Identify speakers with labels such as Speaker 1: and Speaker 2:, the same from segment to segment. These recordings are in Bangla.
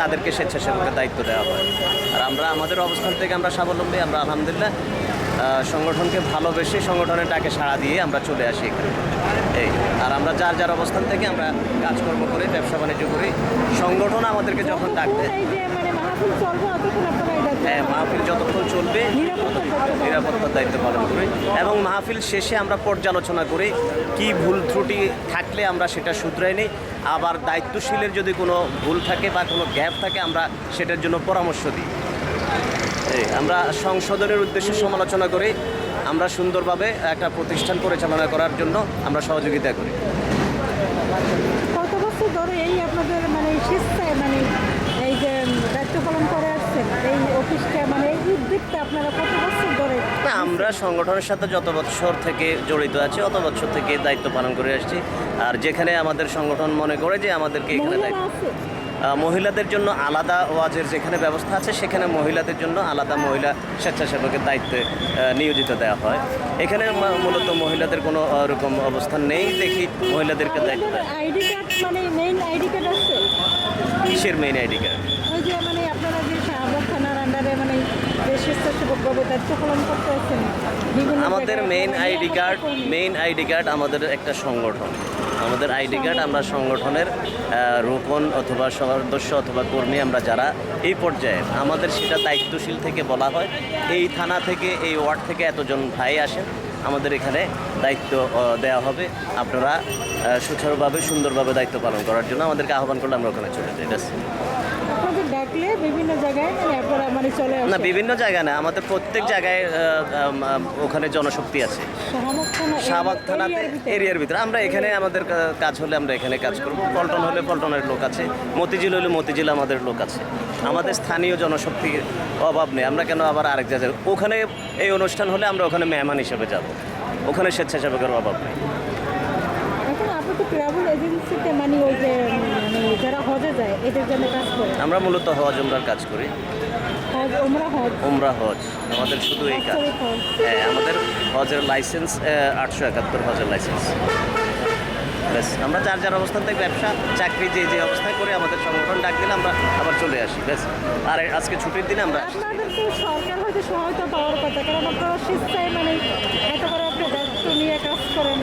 Speaker 1: তাদেরকে স্বেচ্ছাসেবকের দায়িত্ব দেওয়া হয়। আর আমরা আমাদের অবস্থান থেকে আমরা স্বাবলম্বী আমরা আলহামদুলিল্লাহ। সংগঠনকে ভালোবেসে সংগঠনের ডাকে সাড়া দিয়ে আমরা চলে আসি এখানে। এই আর আমরা যার যার অবস্থান থেকে আমরা কাজকর্ম করি ব্যবসা বাণিজ্য করি সংগঠন আমাদেরকে যখন ডাক দেয়।
Speaker 2: এই যে মানে
Speaker 1: হ্যাঁ মাহফিল যতক্ষণ চলবে
Speaker 2: নিরাপত্তার দায়িত্ব পালন
Speaker 1: করি। এবং মাহফিল শেষে আমরা পর্যালোচনা করি কি ভুল ত্রুটি থাকলে আমরা সেটা শুধরাই নিই। আবার দায়িত্বশীলের যদি কোনো ভুল থাকে বা কোনো গ্যাপ থাকে আমরা সেটার জন্য পরামর্শ দিই। আমরা সংশোধনের উদ্দেশ্যে সমালোচনা করি। আমরা সুন্দরভাবে একটা প্রতিষ্ঠান পরিচালনা করার জন্য আমরা সহযোগিতা করি।
Speaker 2: কত বছর ধরে এই আপনাদের মানে স্বেচ্ছায় মানে এই যে দায়িত্ব পালন করে আসছেন এই অফিসটা মানে এই উদ্যোগটা আপনারা কত বছর ধরে
Speaker 1: না আমরা সংগঠনের সাথে যত বছর থেকে জড়িত আছি অত বছর থেকে দায়িত্ব পালন করে আসছি। আর যেখানে আমাদের সংগঠন মনে করে যে আমাদেরকে এখানে দায়িত্ব মহিলাদের জন্য আলাদা ওয়াজের যেখানে ব্যবস্থা আছে সেখানে মহিলাদের জন্য আলাদা মহিলা স্বেচ্ছাসেবকের দায়িত্বে নিয়োজিত দেওয়া হয়। এখানে মূলত মহিলাদের কোনো রকম অবস্থান নেই। দেখি মহিলাদেরকে দায়িত্ব
Speaker 2: মানে
Speaker 1: কিসের মেইন আইডি কার্ড
Speaker 2: ওই যে মানে আপনারা যে শাহবাগ থানার আন্ডারে মানে যে স্বেচ্ছাসেবকভাবে দায়িত্ব পালন করতে আছেন বিভিন্ন
Speaker 1: আমাদের main ID card main ID card আমাদের একটা সংগঠন। আমাদের আইডি কার্ড আমরা সংগঠনের রোপণ অথবা সদস্য অথবা কর্মী আমরা যারা এই পর্যায়ে আমাদের সেটা দায়িত্বশীল থেকে বলা হয়। এই থানা থেকে এই ওয়ার্ড থেকে এতজন ভাই আসেন। আমাদের এখানে দায়িত্ব দেওয়া হবে। আপনারা সুচারুভাবে সুন্দরভাবে দায়িত্ব পালন করার জন্য আমাদেরকে আহ্বান করলে আমরা ওখানে চলে যাই।
Speaker 2: আপনাদের ডাকলে বিভিন্ন জায়গায় মানে আপনারা মানে চলে
Speaker 1: না বিভিন্ন জায়গায় না আমাদের প্রত্যেক জায়গায় ওখানে জনশক্তি আছে।
Speaker 2: শাহবাগ থানা
Speaker 1: থানাতে
Speaker 2: এরিয়ার ভিতরে।
Speaker 1: আমরা এখানে আমাদের কাজ হলে আমরা এখানে কাজ করব। পল্টন হলে পল্টনের লোক আছে মতিঝিল হলে মতিঝিল আমাদের লোক আছে। আমাদের স্থানীয় জনশক্তির অভাব নেই। আমরা কেন আবার আরেক জায়গায় ওখানে এই অনুষ্ঠান হলে আমরা ওখানে মেহমান হিসেবে যাব। ওখানে স্বেচ্ছাসেবকের অভাব নেই।
Speaker 2: এখন আপনি তো ট্রাভেল এজেন্সিতে মানে ওই যে এদের জন্য কাজ করে।
Speaker 1: আমরা মূলত হজ উমরার কাজ করি।
Speaker 2: হজ ওমরা হজ।
Speaker 1: উমরা হজ। আমাদের শুধু এই কাজ। হ্যাঁ আমাদের হজের লাইসেন্স আটশো একাত্তর হজের লাইসেন্স ব্যাস আমরা যার যার অবস্থান থেকে ব্যবসা চাকরি যে যে অবস্থায় করে আমাদের সংগঠন ডাক দিলে আমরা আবার চলে আসি। ব্যাস আর আজকে ছুটির দিনে আমরা
Speaker 2: সরকার হয়তো সহায়তা পাওয়ার কথা কারণ আপনারা মানে এত বড় একটা দায়িত্ব নিয়ে কাজ করেন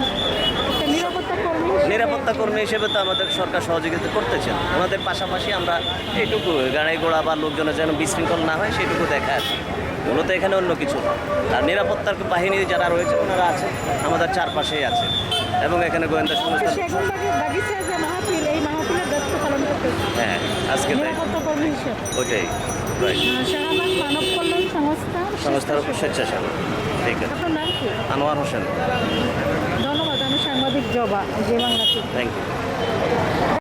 Speaker 2: একটা নিরাপত্তা কর্মী হিসেবে-
Speaker 1: নিরাপত্তা কর্মী হিসেবে তো আমাদের সরকার সহযোগিতা করতেছেন ওনাদের পাশাপাশি আমরা এইটুকু গাড়ি ঘোড়া বা লোকজনের যেন বিশৃঙ্খল না হয় সেটুকু দেখা আছে। মূলত এখানে অন্য কিছু। আর নিরাপত্তার বাহিনী যারা রয়েছে ওনারা আছে আমাদের চারপাশেই আছে। এবং এখানে গোয়েন্দা সংস্থা
Speaker 2: পালন করতেছে।
Speaker 1: হ্যাঁ আজকে ওইটাই।
Speaker 2: সংস্থা।
Speaker 1: সংস্থার স্বেচ্ছাসেবক। ঠিক আছে। আনোয়ার হোসেন।
Speaker 2: ধন্যবাদ। সাংবাদিক জবা যে বাংলা থেকে
Speaker 1: থ্যাংক ইউ